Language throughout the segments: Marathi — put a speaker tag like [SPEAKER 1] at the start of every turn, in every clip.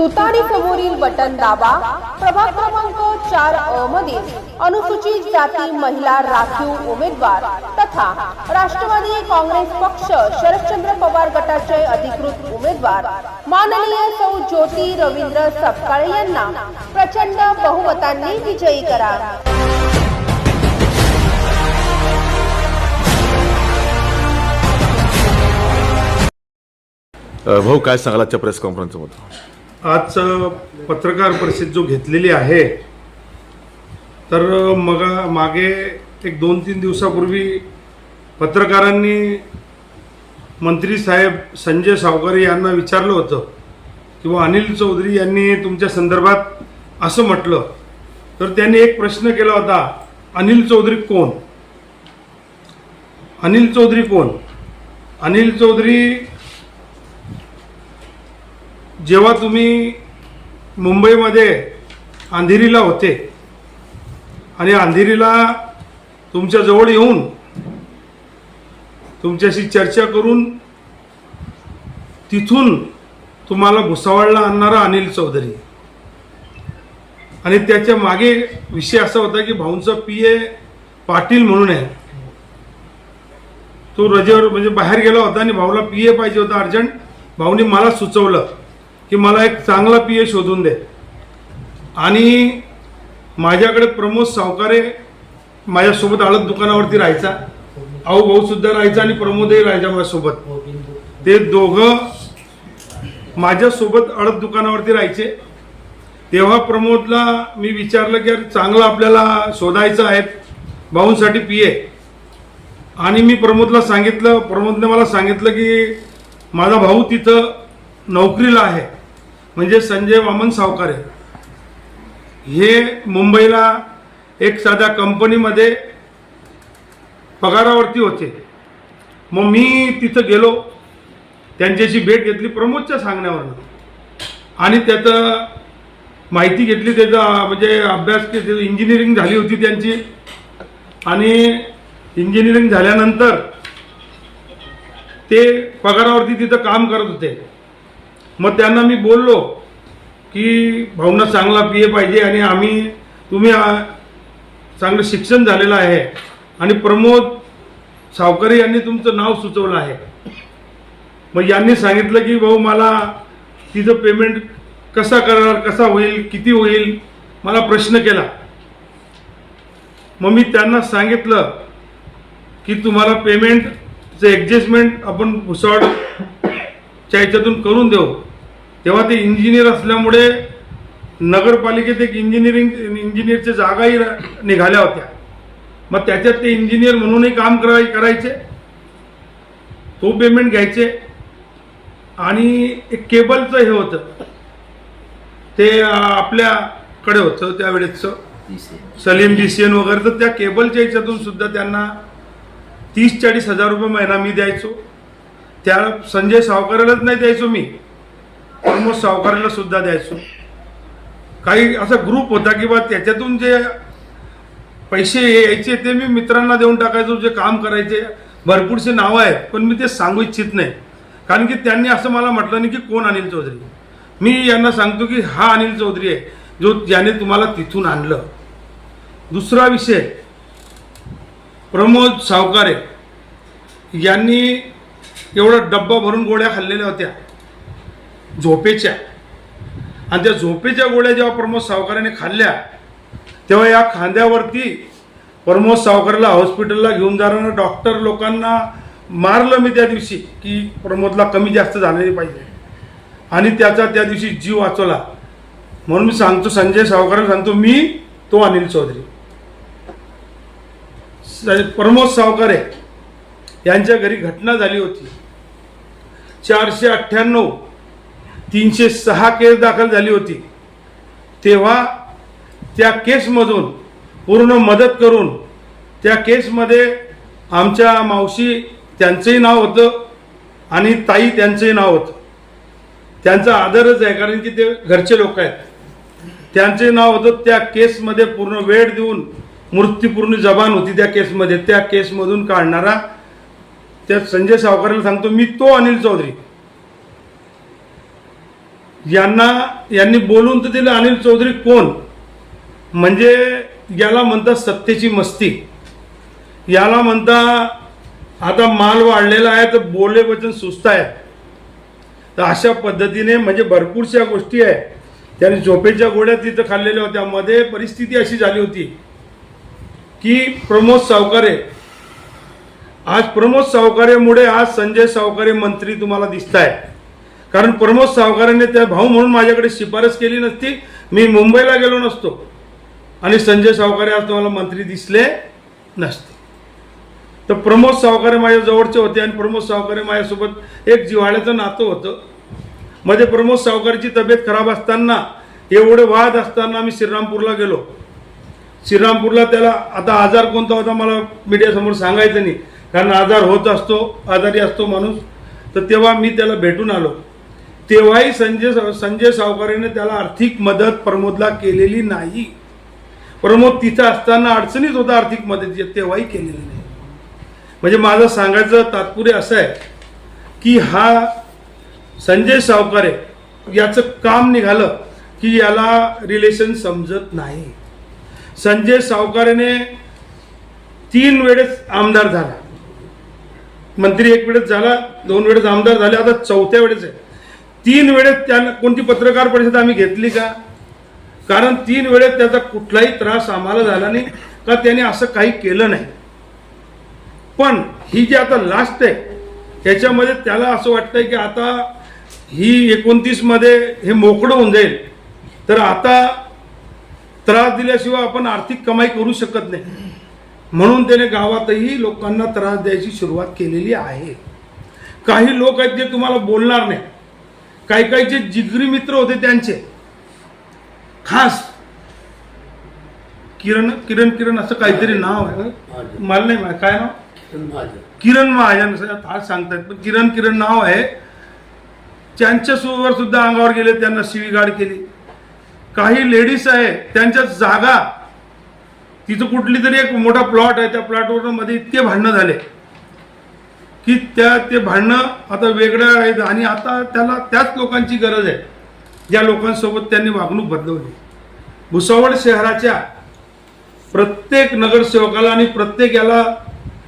[SPEAKER 1] तुतारी समोरील बटन दाबा. प्रभाग क्रमांक चार अ मधील अनुसूचित जाती महिला राखीव उमेदवार तथा राष्ट्रवादी काँग्रेस पक्ष शरदचंद्र पवार गटाचे अधिकृत उमेदवार माननीय सौ ज्योती रवींद्र सपकाळे यांना प्रचंड बहुमतांनी विजयी करा.
[SPEAKER 2] भाऊ काय सांगाल आजच्या प्रेस कॉन्फरन्समध्ये?
[SPEAKER 3] आज पत्रकार परिषद जो घेतलेली आहे तर मग मागे एक दोन तीन दिवसापूर्वी पत्रकारांनी मंत्री साहेब संजय सावकारे यांना विचारलं होतं किंवा अनिल चौधरी यांनी तुमच्या संदर्भात असं म्हटलं. तर त्यांनी एक प्रश्न केला होता अनिल चौधरी कोण? अनिल चौधरी कोण? अनिल चौधरी जेव्हा तुम्ही मुंबईमध्ये अंधेरीला होते आणि अंधेरीला तुमच्याजवळ येऊन तुमच्याशी चर्चा करून तिथून तुम्हाला भुसावळला आणणारा अनिल चौधरी. आणि त्याच्यामागे विषय असा होता की भाऊंचा पी ए पाटील म्हणून आहे. तो रजेवर म्हणजे बाहेर गेला होता आणि भाऊला पी ए पाहिजे होता अर्जंट. भाऊनी मला सुचवलं. की मला एक चांगला पी ए शोधून दे. आणि माझ्याकडे प्रमोद सावकारे माझ्यासोबत आळत दुकानावरती राहायचा. आऊ भाऊ सुद्धा राहायचा आणि प्रमोदही राहायचा माझ्यासोबत. ते दोघं माझ्यासोबत अळद दुकानावरती राहायचे. तेव्हा प्रमोदला मी विचारलं की अरे चांगलं आपल्याला शोधायचं आहे. भाऊंसाठी पी ए. आणि मी प्रमोदला सांगितलं प्रमोदने मला सांगितलं की माझा भाऊ तिथं नोकरीला आहे. म्हणजे संजय वामन सावकारे. हे मुंबईला एक साध्या कंपनीमध्ये पगारावरती होते. मग मी तिथं गेलो. त्यांच्याशी भेट घेतली प्रमोदच्या सांगण्यावरनं. आणि त्याचं माहिती घेतली त्याचा म्हणजे अभ्यास के- इंजिनिअरिंग झाली होती त्यांची. आणि इंजिनिअरिंग झाल्यानंतर ते पगारावरती तिथं काम करत होते. मग त्यांना मी बोललो की भाऊंना चांगला पी ए पाहिजे आणि आम्ही तुम्ही चांगलं शिक्षण झालेलं आहे. आणि प्रमोद सावकरे यांनी तुमचं नाव सुचवलं आहे. मग यांनी सांगितलं की भाऊ मला तिचं पेमेंट कसा करणार कसा होईल किती होईल मला प्रश्न केला. मग मी त्यांना सांगितलं की तुम्हाला पेमेंटचं ॲडजस्टमेंट आपण भुसावळच्या ह्याच्यातून करून देऊ. तेव्हा ते इंजिनियर असल्यामुळे नगरपालिकेत एक इंजिनिअरिंग इंजिनियरच्या जागाही निघाल्या होत्या. मग त्याच्यात ते इंजिनियर म्हणूनही काम कराय करायचे. तो पेमेंट घ्यायचे. आणि एक केबलचं हे होतं. ते आपल्याकडे होतं त्यावेळेसचं. सलीम डी सी एन वगैरे. तर त्या केबलच्या ह्याच्यातून सुद्धा त्यांना तीस चाळीस हजार रुपये महिना मी द्यायचो. त्या संजय सावकारालाच नाही द्यायचो मी. प्रमोद सावकाराला सुद्धा द्यायचो. काही असा ग्रुप होता की बा त्याच्यातून जे पैसे यायचे ते मी मित्रांना देऊन टाकायचो जे काम करायचे. भरपूरसे नावं आहेत पण मी ते सांगू इच्छित नाही. कारण की त्यांनी असं मला म्हटलं नाही की कोण अनिल चौधरी. मी यांना सांगतो की हा अनिल चौधरी आहे जो ज्याने तुम्हाला तिथून आणलं. दुसरा विषय प्रमोद सावकारे. यांनी एवढा डब्बा भरून गोळ्या खाल्लेल्या होत्या. झोपेच्या. आणि त्या झोपेच्या गोळ्या जेव्हा प्रमोद सावकाराने खाल्ल्या तेव्हा या खांद्यावरती प्रमोद सावकारला हॉस्पिटलला घेऊन जाणाऱ्या डॉक्टर लोकांना मारलं मी त्या दिवशी की प्रमोदला कमी जास्त झालेली पाहिजे. आणि त्याचा त्या दिवशी जीव वाचवला. म्हणून मी सांगतो संजय सावकाराला सांगतो मी तो अनिल चौधरी. प्रमोद सावकारे यांच्या घरी घटना झाली होती. चारशे अठ्ठ्याण्णव तीनशे सहा केस दाखल झाली होती. तेव्हा त्या केसमधून पूर्ण मदत करून त्या केसमध्ये आमच्या मावशी त्यांचंही नाव होतं आणि ताई त्यांचंही नाव होतं. त्यांचा आदरच आहे कारण की ते घरचे लोक आहेत. त्यांचे नाव होतं त्या केसमध्ये पूर्ण वेळ देऊन मृत्यूपूर्ण जबान होती त्या केसमध्ये. त्या केसमधून काढणारा त्या संजय सावकाराला सांगतो मी तो अनिल चौधरी. यांना यांनी बोलून तर दिलं अनिल चौधरी कोण? म्हणजे याला म्हणतात सत्तेची मस्ती. याला म्हणता आता माल वाढलेला आहे तर बोले वचन सुस्त आहे. तर अशा पद्धतीने म्हणजे भरपूरशा गोष्टी आहे. त्याने झोपेच्या गोळ्या तिथं खाल्लेल्या होत्या. मध्ये परिस्थिती अशी झाली होती की प्रमोद सावकारे आज प्रमोद सावकारेमुळे आज संजय सावकारे मंत्री तुम्हाला दिसत आहे कारण प्रमोद सावकारांनी त्या भाऊ म्हणून माझ्याकडे शिफारस केली नसती मी मुंबईला गेलो नसतो. आणि संजय सावकारे आज तुम्हाला मंत्री दिसले नसते. तर प्रमोद सावकारे माझ्या जवळचे होते आणि प्रमोद सावकारे माझ्यासोबत एक जिव्हाळ्याचं नातं होतं. मध्ये प्रमोद सावकारची तब्येत खराब असताना एवढे वाद असताना मी श्रीरामपूरला गेलो. श्रीरामपूरला त्याला आता आजार कोणता होता मला मीडियासमोर सांगायचं नाही. कारण आजार होत असतो आजारी असतो माणूस. तर तेव्हा मी त्याला भेटून आलो. तेव्हाही संजय संजय सावकारेने त्याला आर्थिक मदत प्रमोदला केलेली नाही. प्रमोद तिथं असताना अडचणीत होता आर्थिक मदत तेव्हाही केलेली नाही. म्हणजे माझं सांगायचं तात्पर्य असं आहे की हा संजय सावकारे याचं काम निघालं की याला रिलेशन समजत नाही. संजय सावकारेने तीन वेळेस आमदार झाला. मंत्री एक वेळेस झाला दोन वेळेस आमदार झाले आता चौथ्या वेळेस आहे. तीन वेळेस त्यानं कोणती पत्रकार परिषद आम्ही घेतली का? कारण तीन वेळेस त्याचा कुठलाही त्रास आम्हाला झाला नाही का त्याने असं काही केलं नाही. पण ही जी आता लास्ट आहे त्याच्यामध्ये त्याला असं वाटतंय की आता ही एकोणतीसमध्ये हे मोकळं होऊन जाईल. तर आता त्रास दिल्याशिवाय आपण आर्थिक कमाई करू शकत नाही. म्हणून त्याने गावातही लोकांना त्रास द्यायची सुरुवात केलेली आहे. काही लोक आहेत जे तुम्हाला बोलणार नाही. काही काही जे जिगरी मित्र होते त्यांचे. खास. किरण किरण किरण असं काहीतरी नाव आहे? मला नाही माहीत. काय नाव? किरण महाजन. आज सांगतात. पण किरण किरण नाव आहे. त्यांच्यासोबत सुद्धा अंगावर गेले त्यांना शिवीगाड केली. काही लेडीज आहे त्यांच्या जागा. तिथं कुठली तरी एक मोठा प्लॉट आहे. त्या प्लॉटवर मध्ये इतके भांडणं झाले. की त्या ते भांडणं आता वेगळं आहेत आणि आता त्याला त्याच लोकांची गरज आहे. ज्या लोकांसोबत त्यांनी वागणूक बदलवली. भुसावळ शहराच्या प्रत्येक नगरसेवकाला आणि प्रत्येक याला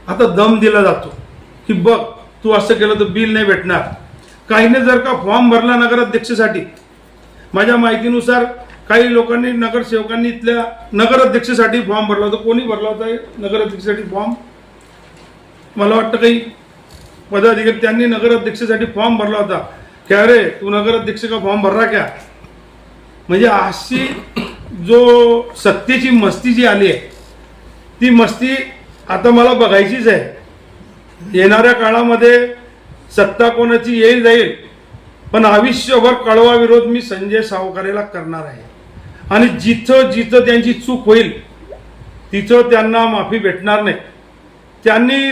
[SPEAKER 3] आता दम दिला जातो. की बघ तू असं केलं तर बिल नाही भेटणार. काहीने जर का फॉर्म भरला नगराध्यक्षसाठी माझ्या माहितीनुसार काही लोकांनी नगरसेवकांनी इथल्या नगराध्यक्षसाठी फॉर्म भरला होता. कोणी भरला होता हे नगराध्यक्षासाठी फॉर्म? मला वाटतं काही पदाधिकारी त्यांनी नगराध्यक्षासाठी फॉर्म भरला होता. क्या अरे तू नगराध्यक्ष का फॉर्म भरला क्या? म्हणजे अशी जो सत्तेची मस्ती जी आली आहे ती मस्ती आता मला बघायचीच आहे. येणाऱ्या काळामध्ये सत्ता कोणाची येईल जाईल पण आयुष्यभर कळवा विरोध मी संजय सावकारेला करणार आहे. आणि जिथं जिथं त्यांची चूक होईल तिथं त्यांना माफी भेटणार नाही. त्यांनी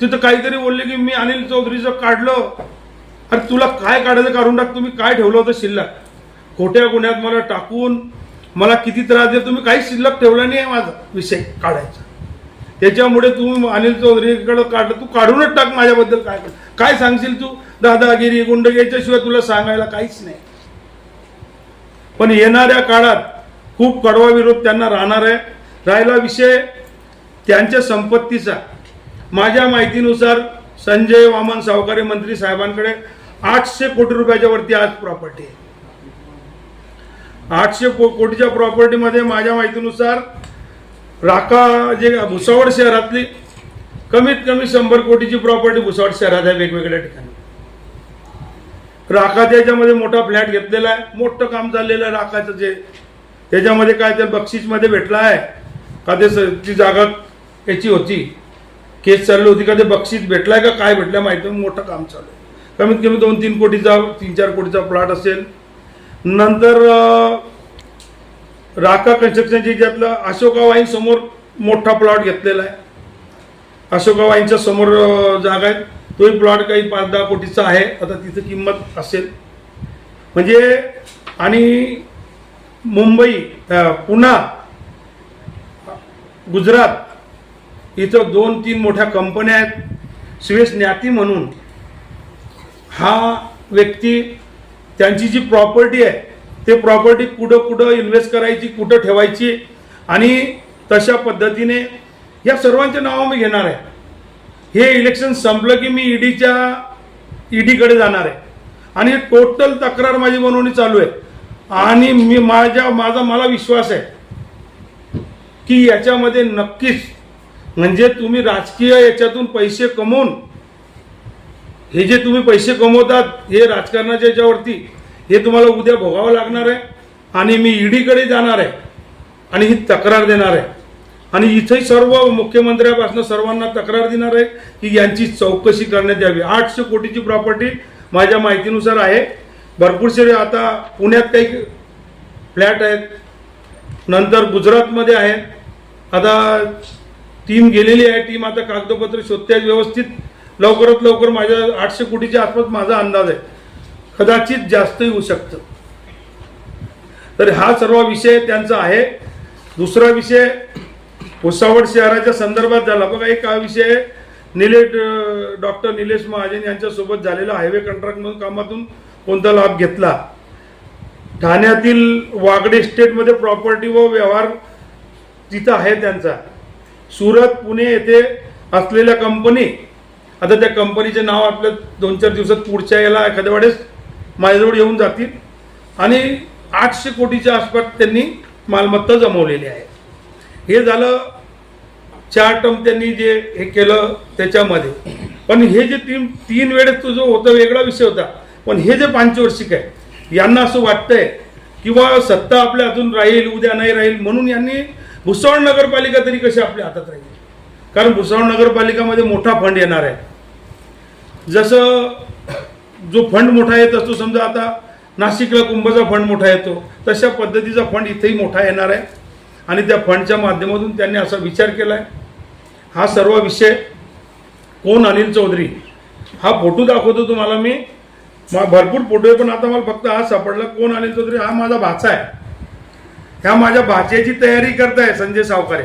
[SPEAKER 3] तिथं काहीतरी बोलले की मी अनिल चौधरीचं काढलं. अरे तुला काय काढायचं काढून टाक तुम्ही काय ठेवलं होतं शिल्लक? खोट्या गुन्ह्यात मला टाकून मला किती त्रास दे तुम्ही काही शिल्लक ठेवला नाही आहे माझा विषय काढायचा. त्याच्यामुळे तू अनिल चौधरीकडं काढलं. तू काढूनच टाक माझ्याबद्दल काय काय सांगशील तू? दादागिरी गुंड याच्याशिवाय तुला सांगायला काहीच नाही. पण येणाऱ्या काळात खूप कडवा विरोध त्यांना राहणार आहे. राहिला विषय त्यांच्या संपत्तीचा. माझ्या माहितीनुसार संजय वामन सावकारे मंत्री साहेबांकडे आठशे कोटी रुपयाच्या वरती आज प्रॉपर्टी आहे. आठशे को- कोटीच्या प्रॉपर्टीमध्ये माझ्या माहितीनुसार राका जे भुसावळ शहरातली कमीत कमी शंभर कोटीची प्रॉपर्टी भुसावळ शहरात आहे वेगवेगळ्या ठिकाणी. राखा त्याच्यामध्ये मोठा फ्लॅट घेतलेला आहे. मोठं काम चाललेलं आहे राखाचं जे. त्याच्यामध्ये काय त्या बक्षीसमध्ये भेटला आहे. का ते ती जागा याची होती. केस चालली होती का ते बक्षीस भेटलाय का काय भेटलं माहिती मोठं काम चालू आहे. कमीत कमी दोन तीन कोटीचा तीन चार कोटीचा प्लॉट असेल. नंतर राका कन्स्ट्रक्शनच्या ज्यातलं अशोका वाईन समोर मोठा प्लॉट घेतलेला आहे. अशोका वाईनच्या समोर जागा आहे तोही प्लॉट काही पाच दहा कोटीचा आहे. आता तिथं किंमत असेल. म्हणजे आणि मुंबई अं, पुणा गुजरात इथं दोन तीन मोठ्या कंपन्या आहेत. सुयश ज्ञाती म्हणून हा व्यक्ती त्यांची जी प्रॉपर्टी आहे ते प्रॉपर्टी कुठं कुठं इन्व्हेस्ट करायची कुठं ठेवायची आणि तशा पद्धतीने या सर्वांचे नावं मी घेणार आहे. हे इलेक्शन संपलं की मी ईडीच्या ईडीकडे जाणार आहे. आणि टोटल तक्रार माझी बनवणी चालू आहे. आणि मी माझ्या माझा मला विश्वास आहे की याच्यामध्ये नक्कीच म्हणजे तुम्ही राजकीय याच्यातून पैसे कमवून हे जे तुम्ही पैसे कमवतात हे राजकारणाच्या याच्यावरती हे तुम्हाला उद्या भोगावं लागणार आहे आणि मी ईडीकडे जाणार आहे आणि ही तक्रार देणार आहे. आणि इथेही सर्व मुख्यमंत्र्यापासून सर्वांना तक्रार देणार आहे की यांची चौकशी करण्यात यावी. आठशे कोटीची प्रॉपर्टी माझ्या माहितीनुसार आहे. भरपूरसे आता पुण्यात काही फ्लॅट आहेत. नंतर गुजरातमध्ये आहेत. आता टीम गेलेली आहे टीम आता कागदपत्र शोधते व्यवस्थित लवकरात लवकर माझ्या आठशे कोटीच्या आसपास माझा अंदाज आहे. कदाचित जास्तही होऊ शकतं. तर हा सर्व विषय त्यांचा आहे. दुसरा विषय भुसावळ शहराच्या संदर्भात झाला. बघा एक हा विषय निलेश डॉक्टर निलेश महाजन यांच्यासोबत झालेला हायवे कंट्रॅक्ट म्हणून कामातून कोणता लाभ घेतला? ठाण्यातील वागडे स्टेटमध्ये प्रॉपर्टी व व्यवहार तिथं आहे त्यांचा. सुरत पुणे येथे असलेल्या कंपनी आता त्या कंपनीचे नाव आपल्या दोन चार दिवसात पुढच्या याला एखाद्या वेळेस माझ्याजवळ येऊन जातील. आणि आठशे कोटीच्या आसपास त्यांनी मालमत्ता जमवलेली आहे. हे झालं चार टर्म त्यांनी जे हे केलं त्याच्यामध्ये. पण हे जे तीन तीन वेळेस तो जो होता वेगळा विषय होता. पण हे जे पांचवर्षिक आहे यांना असं वाटतंय किंवा सत्ता आपल्या अजून राहील उद्या नाही राहील म्हणून यांनी भुसावळ नगरपालिका तरी कशी आपल्या हातात राहील? कारण भुसावळ नगरपालिकामध्ये मोठा फंड येणार आहे. जसं जो फंड मोठा येत असतो समजा आता नाशिकला कुंभचा फंड मोठा येतो तशा पद्धतीचा फंड इथेही मोठा येणार आहे. आणि त्या फंडच्या माध्यमातून त्यांनी असा विचार केला आहे हा सर्व विषय कोण अनिल चौधरी? हा फोटो दाखवतो तुम्हाला मी. मा- भरपूर फोटो आहे पण आता मला फक्त हा सापडला. कोण अनिल चौधरी? हा माझा भाचा आहे. ह्या माझ्या भाच्याची तयारी करताय संजय सावकारे.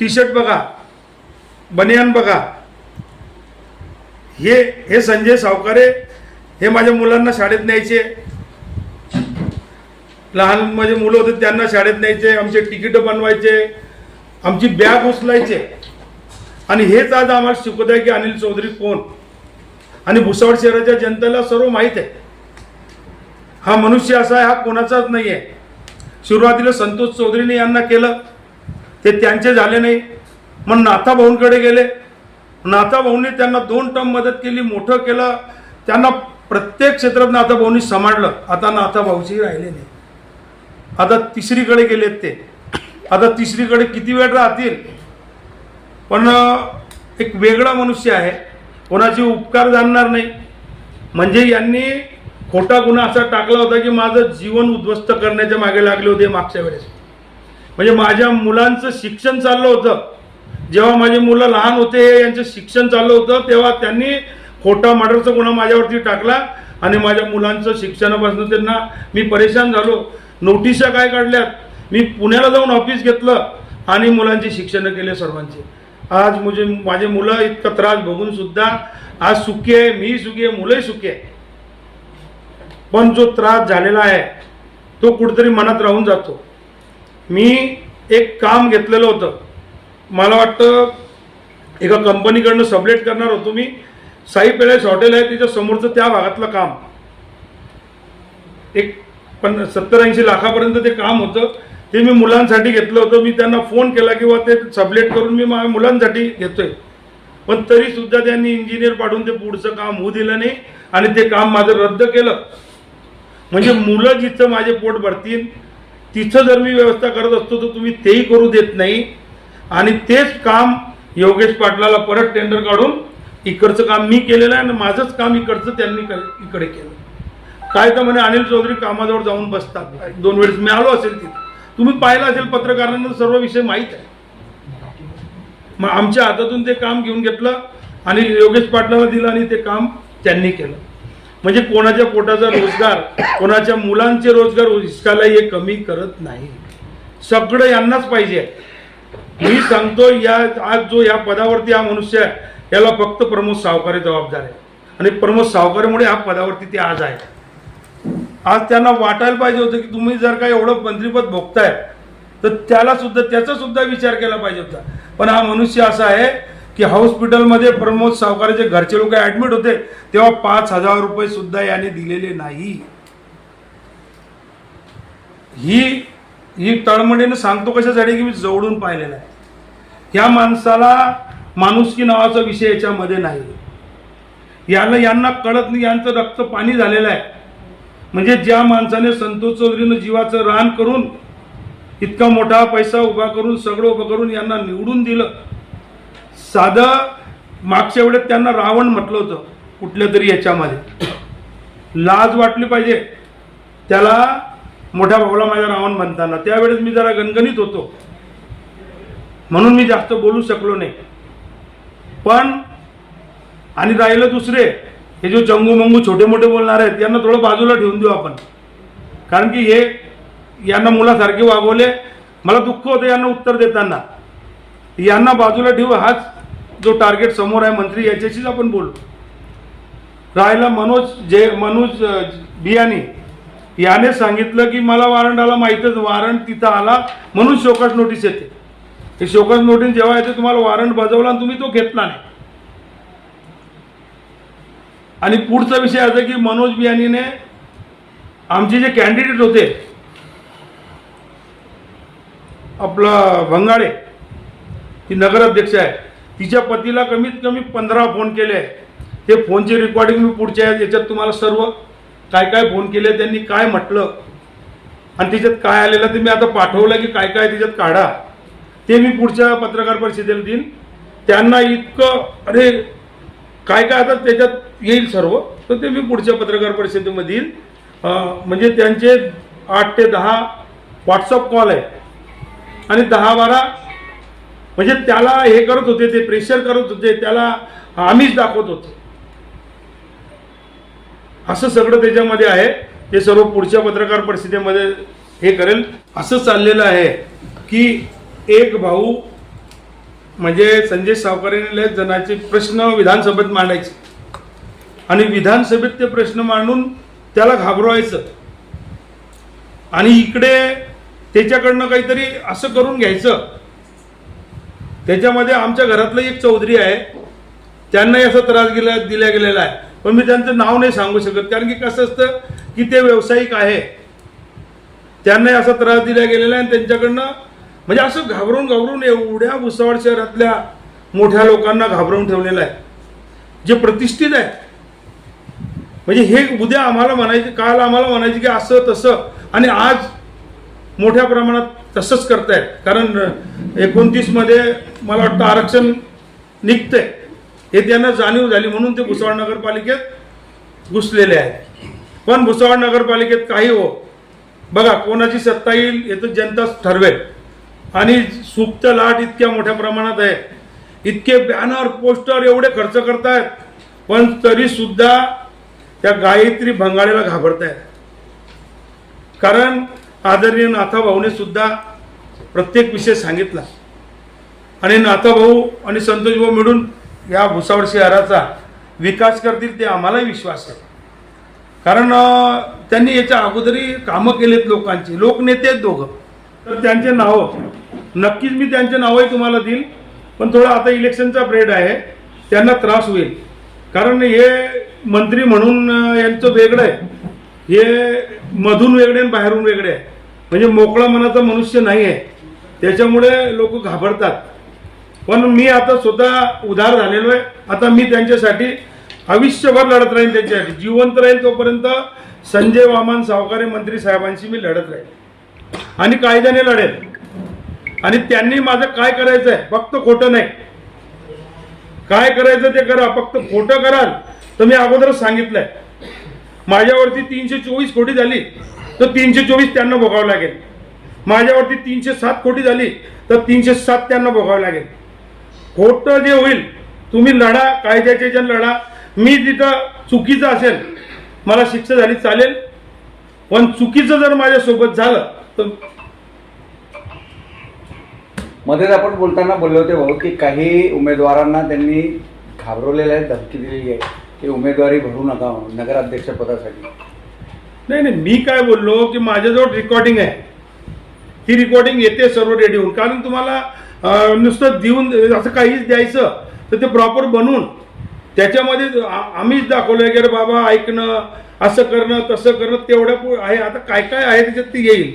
[SPEAKER 3] टी शर्ट बघा बनियान बघा. हे हे संजय सावकारे हे माझ्या मुलांना शाळेत न्यायचे. लहान माझे मुलं होते त्यांना शाळेत न्यायचे आमचे तिकीट बनवायचे आमची बॅग उचलायचे. आणि हेच आज आम्हाला शिकवत आहे की अनिल चौधरी कोण? आणि भुसावळ शहराच्या जनतेला सर्व माहीत आहे. हा मनुष्य असा आहे हा कोणाचाच नाही आहे सुरुवातीला संतोष चौधरीने यांना केलं. ते त्यांचे झाले नाही. मग नाथाभाऊंकडे गेले. नाथाभाऊंनी त्यांना दोन टर्म मदत केली मोठं केलं. त्यांना प्रत्येक क्षेत्रात नाथाभाऊंनी सांभाळलं. आता नाथाभाऊची राहिले नाही. आता तिसरीकडे गेलेत ते. आता तिसरीकडे किती वेळ राहतील? पण एक वेगळा मनुष्य आहे. कोणाचे उपकार जाणणार नाही. म्हणजे यांनी खोटा गुन्हा असा टाकला होता की माझं जीवन उद्ध्वस्त करण्याच्या मागे लागले होते मागच्या वेळेस. म्हणजे माझ्या मुलांचं शिक्षण चाललं होतं. जेव्हा माझी मुलं लहान होते यांचं शिक्षण चाललं होतं तेव्हा त्यांनी खोटा मर्डरचा गुन्हा माझ्यावरती टाकला आणि माझ्या मुलांचं शिक्षणापासून त्यांना मी परेशान झालो. नोटिसा काय काढल्यात? मी पुण्याला जाऊन ऑफिस घेतलं आणि मुलांची शिक्षण केले सर्वांचे. आज मुझे माझे मुलं इतका त्रास बघून सुद्धा आज सुखी आहे मी सुखी आहे मुलंही सुखी आहे. पण जो त्रास झालेला आहे तो कुठेतरी मनात राहून जातो. मी एक काम घेतलेलं होतं. मला वाटतं एका कंपनीकडनं सबलेट करणार होतो मी. साई पेळेस हॉटेल आहे त्याच्या समोरचं त्या भागातलं काम. एक पण सत्तर ऐंशी लाखापर्यंत ते काम होतं. ते मी मुलांसाठी घेतलं होतं. मी त्यांना फोन केला किंवा ते सबलेट करून मी माझ्या मुलांसाठी घेतोय. पण तरी सुद्धा त्यांनी इंजिनियर पाठवून ते पुढचं काम होऊ दिलं नाही आणि ते काम माझं रद्द केलं. म्हणजे मुलं जिथं माझे पोट भरतील तिथं जर मी व्यवस्था करत असतो तर तुम्ही तेही करू देत नाही. आणि तेच काम योगेश पाटलाला परत टेंडर काढून इकडचं काम मी केलेलं आहे आणि माझंच काम इकडचं त्यांनी इकडे केलं. काय तर म्हणे अनिल चौधरी कामाजवळ जाऊन बसतात. दोन वेळेस मी आलो असेल तिथं. तुम्ही पाहिलं असेल पत्रकारांना सर्व विषय माहीत आहे. मग आमच्या हातातून ते काम घेऊन घेतलं आणि योगेश पाटलाला दिलं आणि ते काम त्यांनी केलं. म्हणजे कोणाच्या पोटाचा रोजगार कोणाच्या मुलांचे रोजगार हिसकायला हे कमी करत नाही. सगळं यांनाच पाहिजे. मी सांगतो या आज जो या पदावरती हा मनुष्य आहे याला फक्त प्रमोद सावकारे जबाबदार आहे. आणि प्रमोद सावकारेमुळे हा पदावरती ते आज आहे आज त्यांना वाटायला पाहिजे होतं की तुम्ही जर का एवढं मंत्रीपद भोगताय तर त्याला सुद्धा त्याचा सुद्धा विचार केला पाहिजे होता. पण हा मनुष्य असा आहे की हॉस्पिटलमध्ये प्रमोद सावकाराचे घरचे लोक ॲडमिट होते तेव्हा पाच हजार रुपये सुद्धा याने दिलेले नाही. ही ही तळमळीनं सांगतो कशासाठी की मी जवळून पाहिलेलं आहे. ह्या माणसाला माणुसकी नावाचा विषय याच्यामध्ये नाही. याला यांना कळत नाही यांचं रक्त पाणी झालेलं आहे. म्हणजे ज्या माणसाने संतोष चौधरीनं जीवाचं रान करून इतका मोठा पैसा उभा करून सगळं उभं करून यांना निवडून दिलं साधं मागच्या वेळेत त्यांना रावण म्हटलं होतं कुठल्या तरी याच्यामध्ये. लाज वाटली पाहिजे. त्याला मोठ्या भाऊला माझ्या रावण म्हणताना. त्यावेळेस मी जरा गणगणित होतो. म्हणून मी जास्त बोलू शकलो नाही. पण आणि राहिलं दुसरे हे जो जंगू मंगू छोटे मोठे बोलणार आहेत यांना थोडं बाजूला ठेवून देऊ आपण. कारण की हे यांना मुलासारखे वागवले. मला दुःख होतं यांना उत्तर देताना. यांना बाजूला ठेवू हाच जो टार्गेट समोर आहे मंत्री याच्याशीच आपण बोलू. राहिला मनोज जे मनोज बियानी बियाणी. याने सांगितलं की मला वॉरंट आला माहीतच वॉरंट तिथं आला म्हणून शोकस नोटीस येते. हे शोकस नोटीस जेव्हा येते तुम्हाला वॉरंट बजावला आणि तुम्ही तो घेतला नाही. आणि पुढचा विषय असा की मनोज बियानीने आमचे जे कॅन्डिडेट होते आपलं भंगाळे ती नगराध्यक्ष आहे. तिच्या पतीला कमीत कमी पंधरा फोन केले. आहे ते फोनचे रेकॉर्डिंग मी पुढच्या याच्यात तुम्हाला सर्व काय काय फोन केले त्यांनी काय म्हटलं आणि त्याच्यात काय आलेलं ते मी आता पाठवलं की काय काय त्याच्यात काढा. ते मी पुढच्या पत्रकार परिषदेला देईन. त्यांना इतकं अरे काय काय आता त्याच्यात येईल सर्व तर ते मी पुढच्या पत्रकार परिषदेमध्ये येईल म्हणजे त्यांचे आठ ते दहा व्हॉट्सअप कॉल आहे. आणि दहा बारा म्हणजे त्याला हे करत होते ते प्रेशर करत होते त्याला आम्हीच दाखवत होतो. असं सगळं त्याच्यामध्ये आहे. ते सर्व पुढच्या पत्रकार परिषदेमध्ये हे करेल. असं चाललेलं आहे की एक भाऊ म्हणजे संजय सावकारेने जणांचे प्रश्न विधानसभेत मांडायचे. आणि विधानसभेत ते प्रश्न मांडून त्याला घाबरवायचं. आणि इकडे त्याच्याकडनं काहीतरी असं करून घ्यायचं. त्याच्यामध्ये आमच्या घरातलं एक चौधरी आहे. त्यांनाही असा त्रास गेला दिला गेलेला आहे. पण मी त्यांचं नाव नाही सांगू शकत कारण की कसं असतं की ते व्यावसायिक आहे. त्यांनाही असा त्रास दिला गेलेला आहे आणि त्यांच्याकडनं म्हणजे असं घाबरून घाबरून एवढ्या भुसावळ शहरातल्या मोठ्या लोकांना घाबरवून ठेवलेलं आहे. जे प्रतिष्ठित आहे. म्हणजे हे उद्या आम्हाला म्हणायचे काल आम्हाला म्हणायचे की असं तसं. आणि आज मोठ्या प्रमाणात तसंच करतायत. कारण एकोणतीसमध्ये मला वाटतं आरक्षण निघतंय. हे त्यांना जाणीव झाली म्हणून ते भुसावळ नगरपालिकेत घुसलेले आहेत. पण भुसावळ नगरपालिकेत काही हो. बघा कोणाची सत्ता येईल हे तर जनताच ठरवेल. आणि सुप्त लाट इतक्या मोठ्या प्रमाणात आहे. इतके बॅनर पोस्टर एवढे खर्च करतायत. पण तरीसुद्धा त्या गायत्री भंगाळीला घाबरतायत. कारण आदरणीय नाथाभाऊने सुद्धा प्रत्येक विषय सांगितला. आणि नाथाभाऊ आणि संतोषभाऊ मिळून या भुसावळ शहराचा विकास करतील ते आम्हालाही विश्वास आहे. कारण त्यांनी याच्या अगोदरही कामं केलेत लोकांची. लोकनेते आहेत दोघं. तर त्यांचे नावं. नक्कीच मी त्यांचे नावही तुम्हाला देईल. पण थोडं आता इलेक्शनचा ब्रेड आहे. त्यांना त्रास होईल. कारण हे मंत्री म्हणून यांचं वेगळं आहे. हे मधून वेगळे आणि बाहेरून वेगळे आहे. म्हणजे मोकळा मनाचा मनुष्य नाही आहे त्याच्यामुळे लोक घाबरतात. पण मी आता स्वतः उधार झालेलो आहे. आता मी त्यांच्यासाठी आयुष्यभर लढत राहीन त्यांच्यासाठी. जिवंत राहील तोपर्यंत संजय वामन सावकारे मंत्री साहेबांशी मी लढत राहील आणि कायद्याने लढेल आणि त्यांनी माझं काय करायचं आहे फक्त खोटं नाही. काय करायचं ते करा. फक्त खोटं कराल. तर मी अगोदरच सांगितलंय. माझ्यावरती तीनशे चोवीस कोटी झाली. तर तीनशे चोवीस त्यांना भोगावं लागेल. माझ्यावरती तीनशे सात कोटी झाली तर तीनशे सात त्यांना भोगावं लागेल. खोटं जे होईल तुम्ही लढा कायद्याचे जण लढा मी तिथं चुकीचं असेल मला शिक्षा झाली चालेल. पण चुकीचं जर माझ्यासोबत झालं तर
[SPEAKER 4] मध्येच आपण बोलताना बोलले होते भाऊ की काही उमेदवारांना त्यांनी घाबरवलेलं आहे धमकी दिलेली आहे की उमेदवारी भरू नका नगराध्यक्ष पदासाठी.
[SPEAKER 3] नाही नाही मी काय बोललो की माझ्याजवळ रेकॉर्डिंग आहे. ही रेकॉर्डिंग येते सर्व रेडी होऊन. कारण तुम्हाला नुसतं देऊन असं काहीच द्यायचं तर ते प्रॉपर बनवून त्याच्यामध्ये आम्हीच दाखवलं की अरे बाबा ऐकणं असं करणं तसं करणं तेवढ्या आहे. आता काय काय आहे त्याच्यात ते येईल.